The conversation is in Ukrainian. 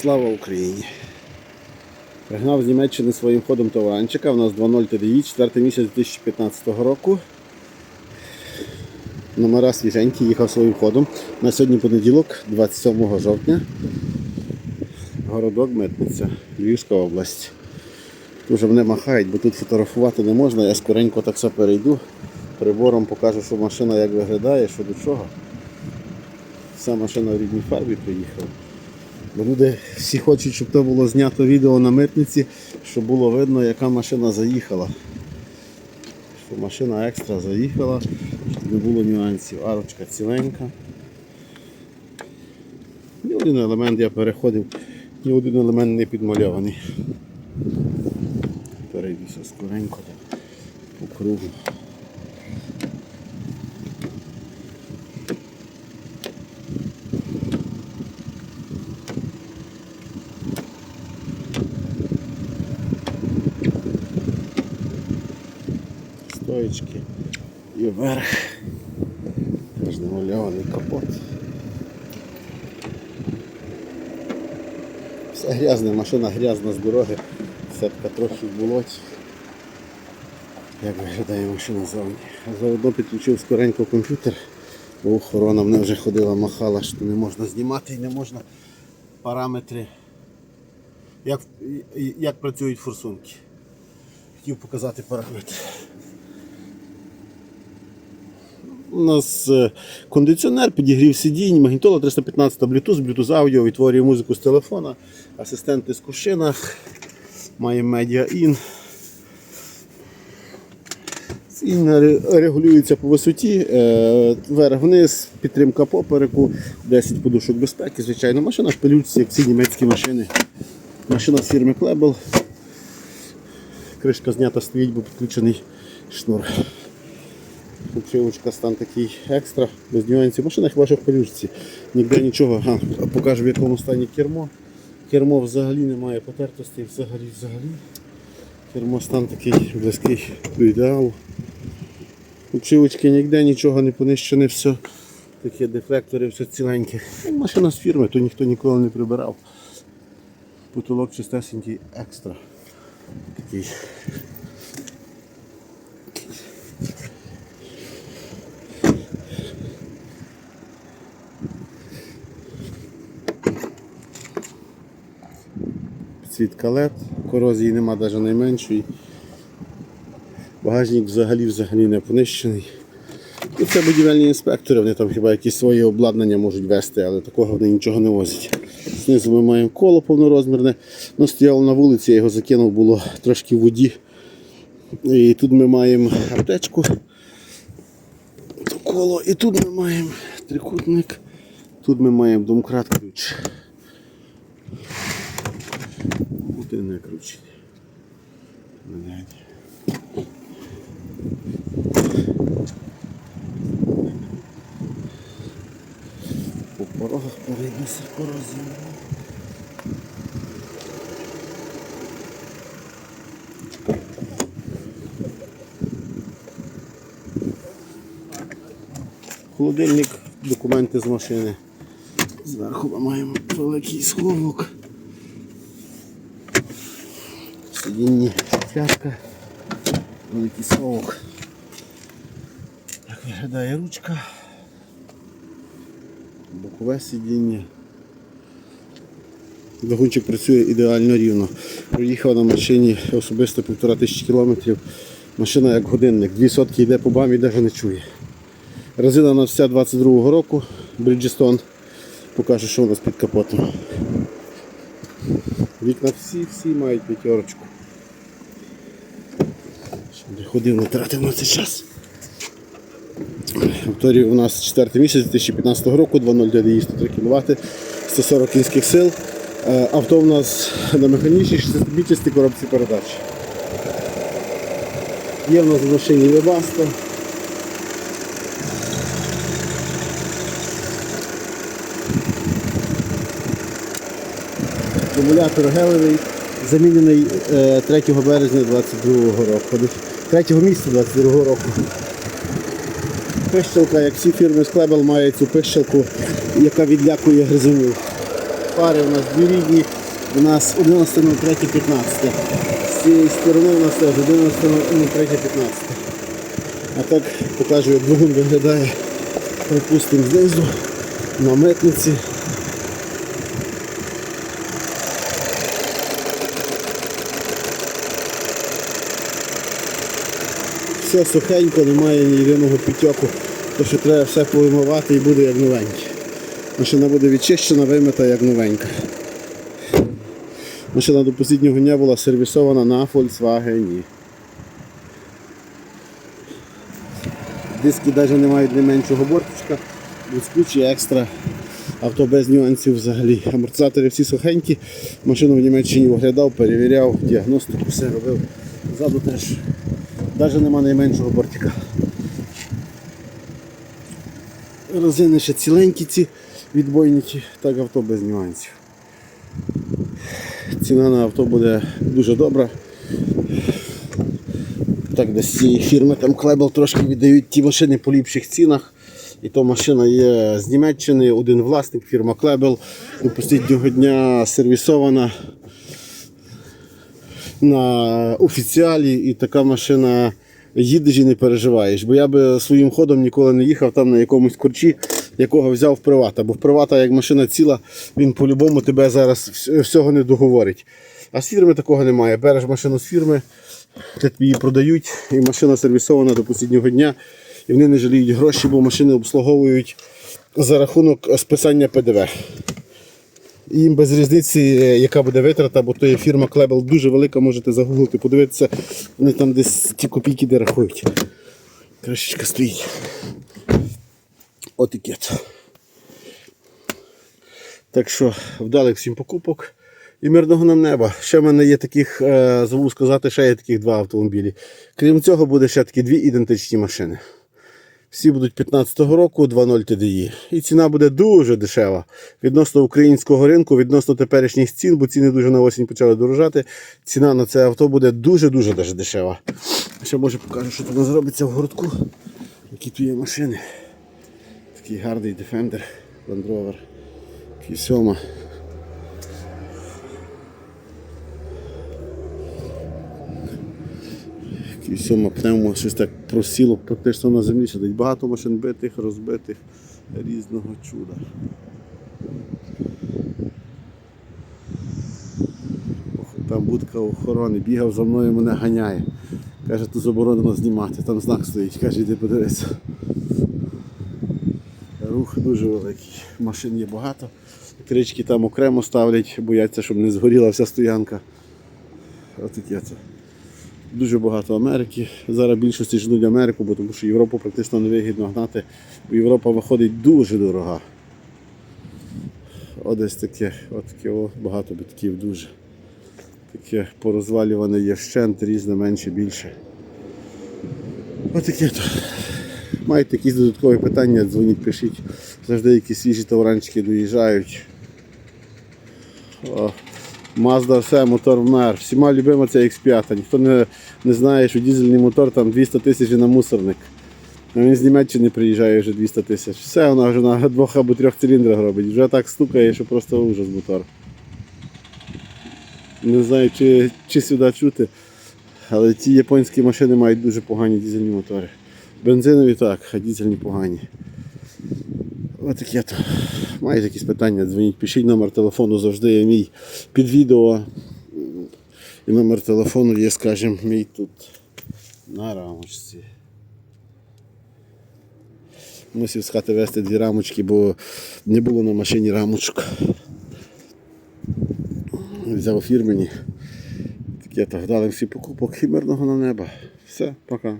Слава Україні! Пригнав з Німеччини своїм ходом товарчика. У нас 2.0 TDI, 4 місяць 2015 року. Номера свіженькі, їхав своїм ходом. На сьогодні понеділок, 27 жовтня. Городок Митниця, Львівська область. Дуже мене махають, бо тут фотографувати не можна. Я скоренько так все перейду. Прибором покажу, що машина як виглядає, що до чого. Вся машина в рідній фарбі приїхала. Люди всі хочуть, щоб то було знято відео на митниці, щоб було видно, яка машина заїхала. Що машина екстра заїхала, щоб не було нюансів. Арочка ціленька. Ні один елемент я переходив, ні один елемент не підмальований. Перейдуся скоренько так, по кругу. Стоечки і вверх. Теж намальований капот. Все грязне, машина грязна з дороги, сетка трохи в болоті. Як виглядає машина зовні. Заодно підключив скоренько комп'ютер, бо охорона мене вже ходила, махала, що не можна знімати і не можна параметри. Як, як працюють форсунки. Хотів показати параметри. У нас е, кондиціонер, підігрів сидінь, магнітола 315 Bluetooth, Bluetooth аудіо, відтворює музику з телефона, асистенти з кушинах, має In. Він регулюється по висоті, е, вверх-вниз, підтримка попереку, 10 подушок безпеки, звичайно. Машина в як всі німецькі машини. Машина з фірми Klebel. Кришка знята стоїть, бо підключений шнур. Обшивочка стан такий екстра, без нюансів. Машина хіба що в пелюшці. Ніде нічого. Ага, покажу в якому стані кермо. Кермо взагалі немає потертостей, взагалі взагалі. Кермо стан такий близький до ідеалу. Обшивочки ніде нічого не понищене, все. Такі дефлектори, все ціленьке. Ну, Машина з фірми, то ніхто ніколи не прибирав. Потолок чистесенький екстра. Такий. Підсвітка LED, корозії нема навіть найменшої. Багажник взагалі взагалі не понищений. Ну, це будівельні інспектори, вони там хіба якісь своє обладнання можуть вести, але такого вони нічого не возять. Знизу ми маємо коло повнорозмірне. Ну, стояло на вулиці, я його закинув, було трошки в воді. І тут ми маємо аптечку. Коло. І тут ми маємо трикутник. Тут ми маємо домкрат ключ. Один не кручений. Блядь. По порогах перейдеться корозія. Холодильник, документи з машини. Зверху ми маємо великий сховок. Сидінні пляшка, великий совок. Так виглядає ручка. Бокове сидіння. Двигунчик працює ідеально рівно. Проїхав на машині особисто півтора тисячі кілометрів. Машина як годинник, дві сотки йде по бамі, навіть не чує. Резина у нас вся 22-го року, Bridgestone. Покажу, що у нас під капотом. Вікна всі-всі мають п'ятерочку. Щоб не тратив на цей час. Повторюю, у нас 4 місяць 2015 року, 2.0 DDI 103 кВт, 140 кінських сил. Е, Авто у нас на механічній 6 коробці передач. Є в нас в машині Webasto. Акумулятор гелевий, замінений е, 3 березня 22 року. 3 місяця 22 року. Пищалка, як всі фірми з Клебел, має цю пищалку, яка відлякує гризунів. фари у нас дві рідні. У нас 11.03.15. З цієї сторони у нас теж 11.03.15. А так покажу, як двигун виглядає. Припустимо знизу на митниці. Все сухенько, немає ні єдиного підтьоку, то що треба все повимивати і буде як новеньке. Машина буде відчищена, вимита як новенька. Машина до останнього дня була сервісована на Volkswagen. Диски навіть не мають не меншого бортичка, блискучі екстра. Авто без нюансів взагалі. Амортизатори всі сухенькі. Машину в Німеччині оглядав, перевіряв, діагностику, все робив. Ззаду теж навіть нема найменшого бортика. Резини ще ціленькі ці відбойники, так авто без нюансів. Ціна на авто буде дуже добра. Так, десь цієї фірми там Клебел трошки віддають ті машини по ліпших цінах. І то машина є з Німеччини, один власник, фірма Клебел. До останнього дня сервісована на офіціалі, і така машина їдеш і не переживаєш. Бо я би своїм ходом ніколи не їхав там на якомусь корчі, якого взяв в привата. Бо в привата, як машина ціла, він по-любому тебе зараз всього не договорить. А з фірми такого немає. Береш машину з фірми, тобі її продають, і машина сервісована до останнього дня. І вони не жаліють гроші, бо машини обслуговують за рахунок списання ПДВ. Їм без різниці, е, яка буде витрата, бо то є фірма Клебел дуже велика, можете загуглити, подивитися, вони там десь ті копійки де рахують. Кришечка стоїть. Отикет. Так що вдалих всім покупок і мирного нам неба. Ще в мене є таких, е, забув сказати, ще є таких два автомобілі. Крім цього, буде ще такі дві ідентичні машини. Всі будуть 15-го року 2.0 TDI. І ціна буде дуже дешева. Відносно українського ринку, відносно теперішніх цін, бо ціни дуже на осінь почали дорожати. Ціна на це авто буде дуже-дуже дешева. Ще може покажу, що тут у нас робиться в городку. Які тут є машини. Такий гарний Defender, Land Rover, Q7. Q7 пневмо щось так просіло, практично на землі сидить. Багато машин битих, розбитих, різного чуда. Там будка охорони, бігав за мною, мене ганяє. Каже, тут заборонено знімати, там знак стоїть, каже, йди подивися. Рух дуже великий. Машин є багато. Трички там окремо ставлять, бояться, щоб не згоріла вся стоянка. Ось таке це. Дуже багато Америки. Зараз більшості ждуть Америку, бо тому що Європу практично невигідно гнати, бо Європа виходить дуже дорога. Одесь таке, от таке о, багато битків дуже. Таке порозвалюване є різне, менше, більше. Отаке то. Маєте якісь додаткові питання, дзвоніть, пишіть. Завжди якісь свіжі товаранчики доїжджають. О, Mazda все, мотор вмер. Всіма любима це X5. Ніхто не, не знає, що дізельний мотор там 200 тисяч на мусорник. Він з Німеччини приїжджає вже 200 тисяч. Все, вона вже на двох або трьох циліндрах робить. Вже так стукає, що просто ужас мотор. Не знаю, чи, чи сюди чути. Але ті японські машини мають дуже погані дізельні мотори. Бензинові так, а дізельні погані. Отаке то. Маєте якісь питання, дзвоніть, пишіть номер телефону, завжди є мій під відео. І номер телефону є, скажімо, мій тут на рамочці. Мусив з хати вести дві рамочки, бо не було на машині рамочок. Взяв фірмені. Таке то вдали всі покупок і мирного на небо. Все, пока.